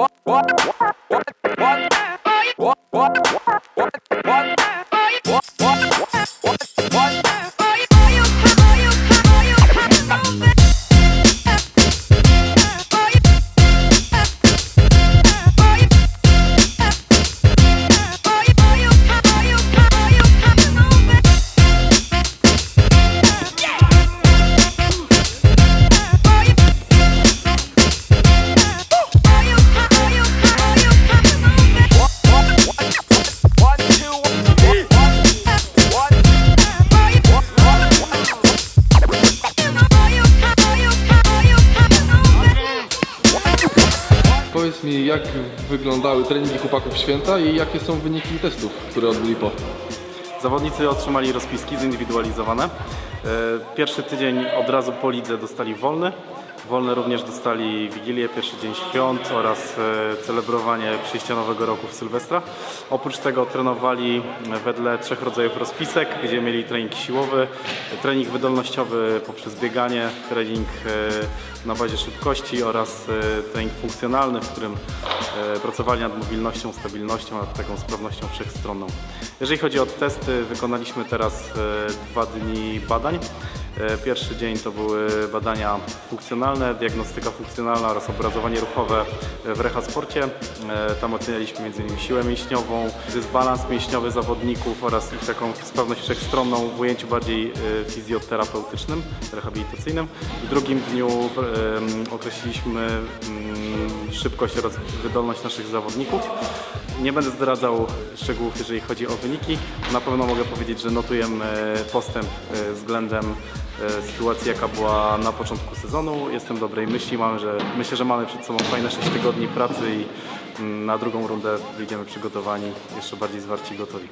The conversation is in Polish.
와, 와, 와. Powiedz mi, jak wyglądały treningi chłopaków święta i jakie są wyniki testów, które odbyli po? Zawodnicy otrzymali rozpiski zindywidualizowane. E, Pierwszy tydzień od razu po lidze dostali wolny. Wolne również dostali Wigilię, pierwszy dzień świąt oraz e, celebrowanie przyjścia nowego roku w Sylwestra. Oprócz tego trenowali wedle trzech rodzajów rozpisek, gdzie mieli trening siłowy, trening wydolnościowy poprzez bieganie, trening e, na bazie szybkości oraz e, trening funkcjonalny, w którym pracowali nad mobilnością, stabilnością, nad taką sprawnością wszechstronną. Jeżeli chodzi o testy, wykonaliśmy teraz dwa dni badań. E, Pierwszy dzień to były badania funkcjonalne, diagnostyka funkcjonalna oraz obrazowanie ruchowe w rehasporcie. E, Tam ocenialiśmy m.in. siłę mięśniową, dysbalans mięśniowy zawodników oraz ich taką sprawność wszechstronną w ujęciu bardziej e, fizjoterapeutycznym, rehabilitacyjnym. W drugim dniu określiliśmy mm, szybkość oraz wydolność naszych zawodników. Nie będę zdradzał szczegółów, jeżeli chodzi o wyniki. Na pewno mogę powiedzieć, że notujemy postęp e, względem e, sytuacji, jaka była na początku sezonu. Jestem dobrej myśli, mamy, że, myślę, że mamy przed sobą fajne 6 tygodni pracy i mm, na drugą rundę wyjdziemy przygotowani, jeszcze bardziej zwarci gotowi.